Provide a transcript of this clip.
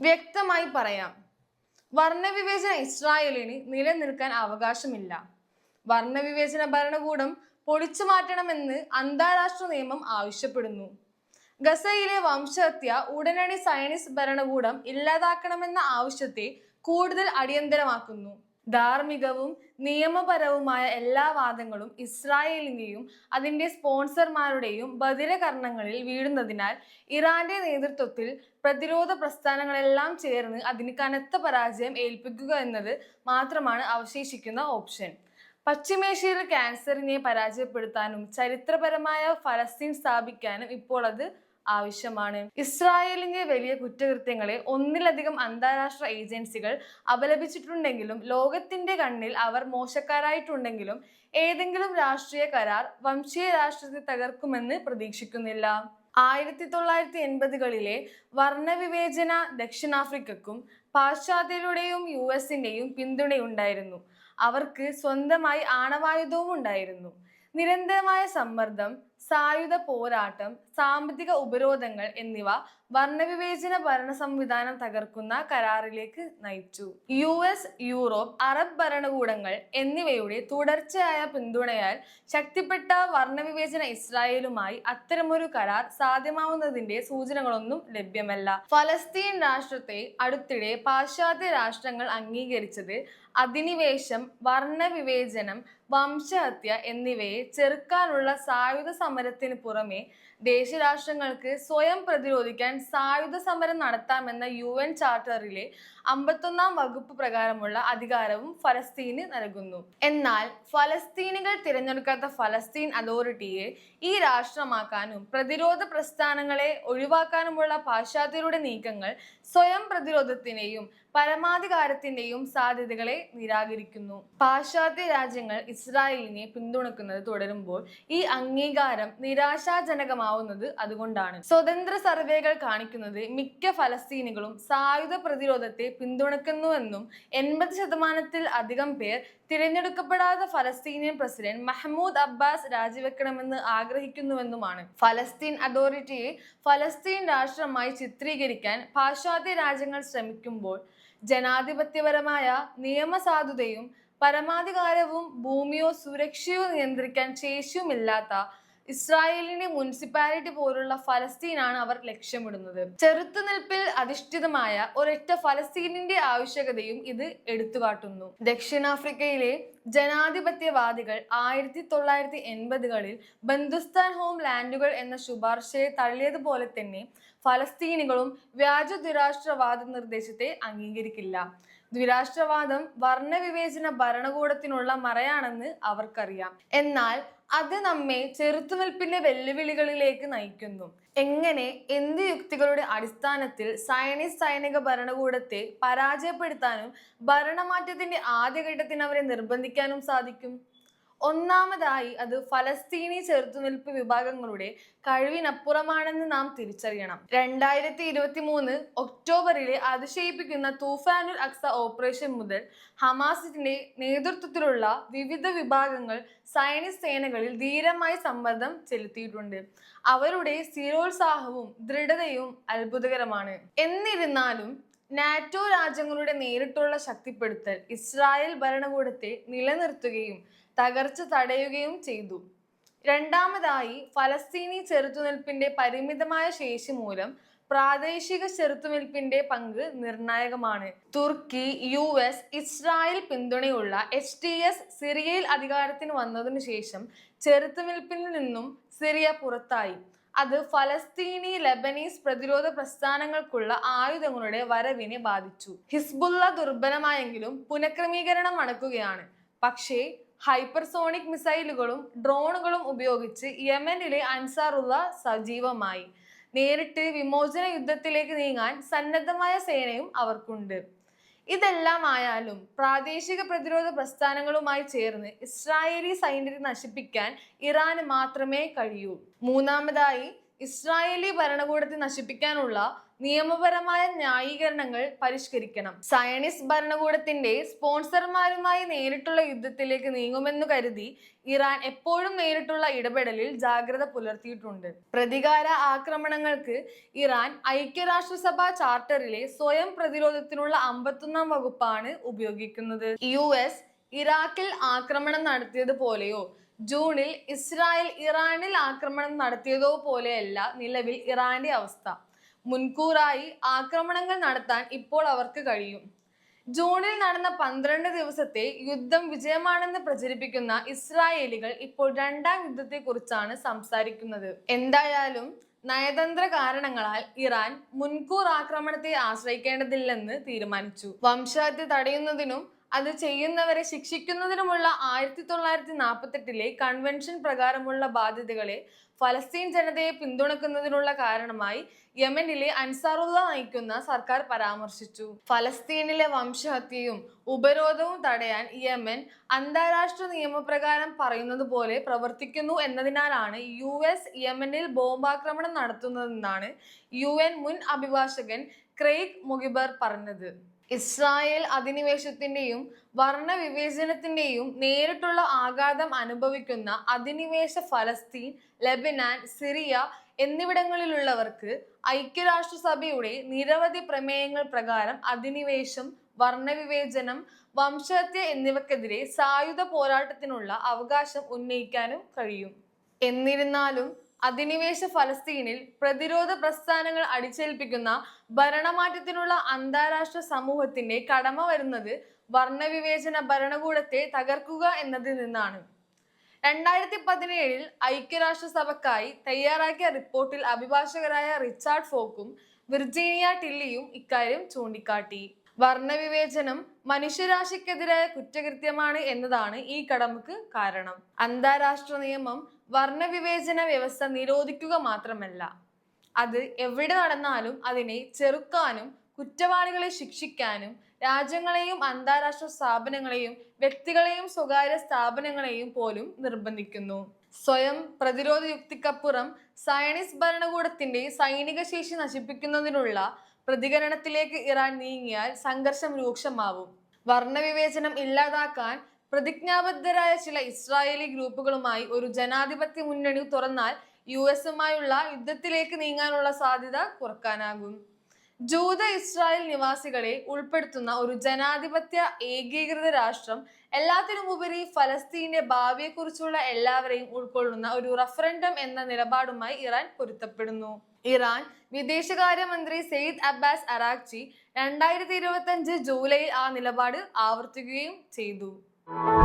വ്യക്തമായി പറയാം. വർണവിവേചന ഇസ്രായേലിന് നിലനിൽക്കാൻ അവകാശമില്ല. വർണവിവേചന ഭരണകൂടം പൊളിച്ചു മാറ്റണമെന്ന് അന്താരാഷ്ട്ര നിയമം ആവശ്യപ്പെടുന്നു. ഗസയിലെ വംശഹത്യ ഉടനടി സയനിസ്റ്റ് ഭരണകൂടം ഇല്ലാതാക്കണമെന്ന ആവശ്യത്തെ കൂടുതൽ അടിയന്തരമാക്കുന്നു. ധാർമ്മികവും നിയമപരവുമായ എല്ലാ വാദങ്ങളും ഇസ്രായേലിന്റെയും അതിന്റെ സ്പോൺസർമാരുടെയും ബദിരകർണങ്ങളിൽ വീഴുന്നതിനാൽ ഇറാന്റെ നേതൃത്വത്തിൽ പ്രതിരോധ പ്രസ്ഥാനങ്ങളെല്ലാം ചേർന്ന് അതിന് കനത്ത പരാജയം ഏൽപ്പിക്കുക എന്നത് മാത്രമാണ് അവശേഷിക്കുന്ന ഓപ്ഷൻ. പശ്ചിമേഷ്യയിൽ ക്യാൻസറിനെ പരാജയപ്പെടുത്താനും ചരിത്രപരമായ ഫലസ്തീൻ സ്ഥാപിക്കാനും ഇപ്പോൾ അത് ആവശ്യമാണ്. ഇസ്രായേലിന്റെ വലിയ കുറ്റകൃത്യങ്ങളെ ഒന്നിലധികം അന്താരാഷ്ട്ര ഏജൻസികൾ അപലപിച്ചിട്ടുണ്ടെങ്കിലും ലോകത്തിന്റെ കണ്ണിൽ അവർ മോശക്കാരായിട്ടുണ്ടെങ്കിലും ഏതെങ്കിലും രാഷ്ട്രീയ കരാർ വംശീയ രാഷ്ട്രത്തെ തകർക്കുമെന്ന് പ്രതീക്ഷിക്കുന്നില്ല. ആയിരത്തി തൊള്ളായിരത്തി എൺപതുകളിലെ വർണവിവേചന ദക്ഷിണാഫ്രിക്കക്കും പാശ്ചാത്യരുടെയും യു എസിന്റെയും പിന്തുണയുണ്ടായിരുന്നു. അവർക്ക് സ്വന്തമായി ആണവായുധവും ഉണ്ടായിരുന്നു. നിരന്തരമായ സമ്മർദ്ദം സായുധ പോരാട്ടം സാമ്പത്തിക ഉപരോധങ്ങൾ എന്നിവ വർണവിവേചന ഭരണ സംവിധാനം തകർക്കുന്ന കരാറിലേക്ക് നയിച്ചു. യു എസ് യൂറോപ്പ് അറബ് ഭരണകൂടങ്ങൾ എന്നിവയുടെ തുടർച്ചയായ പിന്തുണയാൽ ശക്തിപ്പെട്ട വർണവിവേചന ഇസ്രായേലുമായി അത്തരമൊരു കരാർ സാധ്യമാവുന്നതിന്റെ സൂചനകളൊന്നും ലഭ്യമല്ല. ഫലസ്തീൻ രാഷ്ട്രത്തെ അടുത്തിടെ പാശ്ചാത്യ രാഷ്ട്രങ്ങൾ അംഗീകരിച്ചത് അധിനിവേശം വർണവിവേചനം വംശഹത്യ എന്നിവയെ ചെറുക്കാനുള്ള സായുധ സമരത്തിന് പുറമെ ദേശീയ രാഷ്ട്രങ്ങൾക്ക് സ്വയം പ്രതിരോധിക്കാൻ സായുധ സമരം നടത്താമെന്ന യു എൻ ചാർട്ടറിലെ അമ്പത്തൊന്നാം വകുപ്പ് പ്രകാരമുള്ള അധികാരവും ഫലസ്തീന് നൽകുന്നു. എന്നാൽ ഫലസ്തീനികൾ തിരഞ്ഞെടുക്കാത്ത ഫലസ്തീൻ അതോറിറ്റിയെ ഈ രാഷ്ട്രമാക്കാനും പ്രതിരോധ പ്രസ്ഥാനങ്ങളെ ഒഴിവാക്കാനുമുള്ള പാശ്ചാത്യരുടെ നീക്കങ്ങൾ സ്വയം പ്രതിരോധത്തിന്റെയും പരമാധികാരത്തിന്റെയും സാധ്യതകളെ നിരാകരിക്കുന്നു. പാശ്ചാത്യ രാജ്യങ്ങൾ ഇസ്രായേലിനെ പിന്തുണക്കുന്നത് തുടരുമ്പോൾ ഈ അംഗീകാരം നിരാശാജനകമാവുന്നത് അതുകൊണ്ടാണ്. സ്വതന്ത്ര സർവേകൾ കാണിക്കുന്നത് മിക്ക ഫലസ്തീനികളും സായുധ പ്രതിരോധത്തെ പിന്തുണക്കുന്നുവെന്നും എൺപത് ശതമാനത്തിൽ അധികം പേർ തിരഞ്ഞെടുക്കപ്പെടാത്ത ഫലസ്തീനിയൻ പ്രസിഡന്റ് മഹ്മൂദ് അബ്ബാസ് രാജിവെക്കണമെന്ന് ആഗ്രഹിക്കുന്നുവെന്നുമാണ്. ഫലസ്തീൻ അതോറിറ്റിയെ ഫലസ്തീൻ രാഷ്ട്രമായി ചിത്രീകരിക്കാൻ പാശ്ചാത്യ രാജ്യങ്ങൾ ശ്രമിക്കുമ്പോൾ ജനാധിപത്യപരമായ നിയമസാധുതയും പരമാധികാരവും ഭൂമിയോ സുരക്ഷയോ നിയന്ത്രിക്കാൻ ശേഷിയുമില്ലാത്ത ഇസ്രായേലിന്റെ മുനിസിപ്പാലിറ്റി പോലുള്ള ഫലസ്തീനാണ് അവർ ലക്ഷ്യമിടുന്നത്. ചെറുത്തുനിൽപ്പിൽ അധിഷ്ഠിതമായ ഒരൊറ്റ ഫലസ്തീനിന്റെ ആവശ്യകതയും ഇത് എടുത്തുകാട്ടുന്നു. ദക്ഷിണാഫ്രിക്കയിലെ ജനാധിപത്യവാദികൾ ആയിരത്തി തൊള്ളായിരത്തി എൺപതുകളിൽ ബന്ധുസ്ഥാൻ ഹോം ലാൻഡുകൾ എന്ന ശുപാർശയെ തള്ളിയതുപോലെ തന്നെ ഫലസ്തീനികളും വ്യാജ ദ്വിരാഷ്ട്രവാദ നിർദ്ദേശത്തെ അംഗീകരിക്കില്ല. ദ്വിരാഷ്ട്രവാദം വർണവിവേചന ഭരണകൂടത്തിനുള്ള മറയാണെന്ന് അവർക്കറിയാം. എന്നാൽ അത് നമ്മെ ചെറുത്തുനിൽപ്പിന്റെ വെല്ലുവിളികളിലേക്ക് നയിക്കുന്നു. എങ്ങനെ എന്ത് യുക്തികളുടെ അടിസ്ഥാനത്തിൽ സയനിസ്റ്റ് സൈനിക ഭരണകൂടത്തെ പരാജയപ്പെടുത്താനും ഭരണമാറ്റത്തിന്റെ ആദ്യഘട്ടത്തിന് അവരെ നിർബന്ധിക്കാനും സാധിക്കും? ഒന്നാമതായി അത് ഫലസ്തീനി ചെറുത്തുനിൽപ്പ് വിഭാഗങ്ങളുടെ കഴിവിനപ്പുറമാണെന്ന് നാം തിരിച്ചറിയണം. രണ്ടായിരത്തി ഇരുപത്തി മൂന്ന് ഒക്ടോബറിലെ അതിശയിപ്പിക്കുന്ന തൂഫാനുൽ അക്സ ഓപ്പറേഷൻ മുതൽ ഹമാസിന്റെ നേതൃത്വത്തിലുള്ള വിവിധ വിഭാഗങ്ങൾ സൈനിക സേനകളിൽ ധീരമായി സമ്മർദ്ദം ചെലുത്തിയിട്ടുണ്ട്. അവരുടെ സ്ഥിരോത്സാഹവും ദൃഢതയും അത്ഭുതകരമാണ്. എന്നിരുന്നാലും നാറ്റോ രാജ്യങ്ങളുടെ നേരിട്ടുള്ള ശക്തിപ്പെടുത്തൽ ഇസ്രായേൽ ഭരണകൂടത്തെ നിലനിർത്തുകയും തകർച്ച തടയുകയും ചെയ്തു. രണ്ടാമതായി ഫലസ്തീനി ചെറുത്തുനിൽപ്പിന്റെ പരിമിതമായ ശേഷി മൂലം പ്രാദേശിക ചെറുത്തുനിൽപ്പിന്റെ പങ്ക് നിർണായകമാണ്. തുർക്കി യു എസ് ഇസ്രായേൽ പിന്തുണയുള്ള എച്ച് ടി എസ് സിറിയയിൽ അധികാരത്തിന് വന്നതിനു ശേഷം ചെറുത്തുനിൽപ്പിൽ നിന്നും സിറിയ പുറത്തായി. അത് ഫലസ്തീനി ലെബനീസ് പ്രതിരോധ പ്രസ്ഥാനങ്ങൾക്കുള്ള ആയുധങ്ങളുടെ വരവിനെ ബാധിച്ചു. ഹിസ്ബുള്ള ദുർബലമായെങ്കിലും പുനഃക്രമീകരണം നടക്കുകയാണ്. പക്ഷേ ഹൈപ്പർസോണിക് മിസൈലുകളും ഡ്രോണുകളും ഉപയോഗിച്ച് യമനിലെ അൻസാറുള്ള സജീവമായി. നേരിട്ട് വിമോചന യുദ്ധത്തിലേക്ക് നീങ്ങാൻ സന്നദ്ധമായ സേനയും അവർക്കുണ്ട്. ഇതെല്ലാം ആയാലും പ്രാദേശിക പ്രതിരോധ പ്രസ്ഥാനങ്ങളുമായി ചേർന്ന് ഇസ്രായേലി സൈന്യത്തെ നശിപ്പിക്കാൻ ഇറാന് മാത്രമേ കഴിയൂ. മൂന്നാമതായി ഇസ്രായേലി ഭരണകൂടത്തെ നശിപ്പിക്കാനുള്ള നിയമപരമായ ന്യായീകരണങ്ങൾ പരിഷ്കരിക്കണം. സയണിസ്റ്റ് ഭരണകൂടത്തിന്റെ സ്പോൺസർമാരുമായി നേരിട്ടുള്ള യുദ്ധത്തിലേക്ക് നീങ്ങുമെന്നു കരുതി ഇറാൻ എപ്പോഴും നേരിട്ടുള്ള ഇടപെടലിൽ ജാഗ്രത പുലർത്തിയിട്ടുണ്ട്. പ്രതികാര ആക്രമണങ്ങൾക്ക് ഇറാൻ ഐക്യരാഷ്ട്രസഭ ചാർട്ടറിലെ സ്വയം പ്രതിരോധത്തിനുള്ള അമ്പത്തൊന്നാം വകുപ്പാണ് ഉപയോഗിക്കുന്നത്. യു എസ് ഇറാഖിൽ ആക്രമണം നടത്തിയതുപോലെയോ ജൂണിൽ ഇസ്രായേൽ ഇറാനിൽ ആക്രമണം നടത്തിയതോ പോലെയല്ല നിലവിൽ ഇറാന്റെ അവസ്ഥ. മുൻകൂറായി ആക്രമണങ്ങൾ നടത്താൻ ഇപ്പോൾ അവർക്ക് കഴിയും. ജൂണിൽ നടന്ന പന്ത്രണ്ട് ദിവസത്തെ യുദ്ധം വിജയമാണെന്ന് പ്രചരിപ്പിക്കുന്ന ഇസ്രായേലികൾ ഇപ്പോൾ രണ്ടാം യുദ്ധത്തെക്കുറിച്ചാണ് സംസാരിക്കുന്നത്. എന്തായാലും നയതന്ത്ര കാരണങ്ങളാൽ ഇറാൻ മുൻകൂർ ആക്രമണത്തെ ആശ്രയിക്കേണ്ടതില്ലെന്ന് തീരുമാനിച്ചു. വംശഹത്യ തടയുന്നതിനും അത് ചെയ്യുന്നവരെ ശിക്ഷിക്കുന്നതിനുമുള്ള ആയിരത്തി തൊള്ളായിരത്തി നാൽപ്പത്തെട്ടിലെ കൺവെൻഷൻ പ്രകാരമുള്ള ബാധ്യതകളെ ഫലസ്തീൻ ജനതയെ പിന്തുണക്കുന്നതിനുള്ള കാരണമായി യമനിലെ അൻസാറുള്ള നയിക്കുന്ന സർക്കാർ പരാമർശിച്ചു. ഫലസ്തീനിലെ വംശഹത്യയും ഉപരോധവും തടയാൻ യമൻ അന്താരാഷ്ട്ര നിയമപ്രകാരം പറയുന്നത് പോലെ പ്രവർത്തിക്കുന്നു എന്നതിനാലാണ് യു എസ് യമനിൽ ബോംബാക്രമണം നടത്തുന്നതെന്നാണ് യു എൻ മുൻ അഭിഭാഷകൻ ക്രെയ്ഗ് മുഗിബർ പറഞ്ഞത്. ഇസ്രായേൽ അധിനിവേശത്തിന്റെയും വർണവിവേചനത്തിന്റെയും നേരിട്ടുള്ള ആഘാതം അനുഭവിക്കുന്ന അധിനിവേശ ഫലസ്തീൻ ലെബനാൻ സിറിയ എന്നിവിടങ്ങളിലുള്ളവർക്ക് ഐക്യരാഷ്ട്രസഭയുടെ നിരവധി പ്രമേയങ്ങൾ പ്രകാരം അധിനിവേശം വർണവിവേചനം വംശഹത്യ എന്നിവക്കെതിരെ സായുധ പോരാട്ടത്തിനുള്ള അവകാശം ഉന്നയിക്കാനും കഴിയും. എന്നിരുന്നാലും അധിനിവേശ ഫലസ്തീനിൽ പ്രതിരോധ പ്രസ്ഥാനങ്ങൾ അടിച്ചേൽപ്പിക്കുന്ന ഭരണമാറ്റത്തിനുള്ള അന്താരാഷ്ട്ര സമൂഹത്തിന്റെ കടമ വരുന്നത് വർണവിവേചന ഭരണകൂടത്തെ തകർക്കുക എന്നതിൽ നിന്നാണ്. രണ്ടായിരത്തി പതിനേഴിൽ ഐക്യരാഷ്ട്രസഭക്കായി തയ്യാറാക്കിയ റിപ്പോർട്ടിൽ അഭിഭാഷകരായ റിച്ചാർഡ് ഫോക്കും വിർജീനിയ ടില്ലിയും ഇക്കാര്യം ചൂണ്ടിക്കാട്ടി. വർണവിവേചനം മനുഷ്യരാശിക്കെതിരായ കുറ്റകൃത്യമാണ് എന്നതാണ് ഈ കടമക്ക് കാരണം. അന്താരാഷ്ട്ര നിയമം വർണവിവേചന വ്യവസ്ഥ നിരോധിക്കുക മാത്രമല്ല അത് എവിടെ നടന്നാലും അതിനെ ചെറുക്കാനും കുറ്റവാളികളെ ശിക്ഷിക്കാനും രാജ്യങ്ങളെയും അന്താരാഷ്ട്ര സ്ഥാപനങ്ങളെയും വ്യക്തികളെയും സ്വകാര്യ സ്ഥാപനങ്ങളെയും പോലും നിർബന്ധിക്കുന്നു. സ്വയം പ്രതിരോധ യുക്തിക്കപ്പുറം സയനിസ് ഭരണകൂടത്തിന്റെ സൈനിക ശേഷി നശിപ്പിക്കുന്നതിനുള്ള പ്രതികരണത്തിലേക്ക് ഇറാൻ നീങ്ങിയാൽ സംഘർഷം രൂക്ഷമാവും. വർണവിവേചനം ഇല്ലാതാക്കാൻ പ്രതിജ്ഞാബദ്ധരായ ചില ഇസ്രായേലി ഗ്രൂപ്പുകളുമായി ഒരു ജനാധിപത്യ മുന്നണി തുറന്നാൽ യു എസുമായുള്ള യുദ്ധത്തിലേക്ക് നീങ്ങാനുള്ള സാധ്യത കുറക്കാനാകും. ജൂത ഇസ്രായേൽ നിവാസികളെ ഉൾപ്പെടുത്തുന്ന ഒരു ജനാധിപത്യ ഏകീകൃത രാഷ്ട്രം എല്ലാത്തിനുമുപരി ഫലസ്തീന്റെ ഭാവിയെക്കുറിച്ചുള്ള എല്ലാവരെയും ഉൾക്കൊള്ളുന്ന ഒരു റഫറൻഡം എന്ന നിലപാടുമായി ഇറാൻ പൊരുത്തപ്പെടുന്നു. ഇറാൻ വിദേശകാര്യമന്ത്രി സെയ്ദ് അബ്ബാസ് അറാഖ്ചി രണ്ടായിരത്തി ഇരുപത്തി അഞ്ച് ജൂലൈയിൽ ആ നിലപാട് ആവർത്തിക്കുകയും ചെയ്തു. Thank you.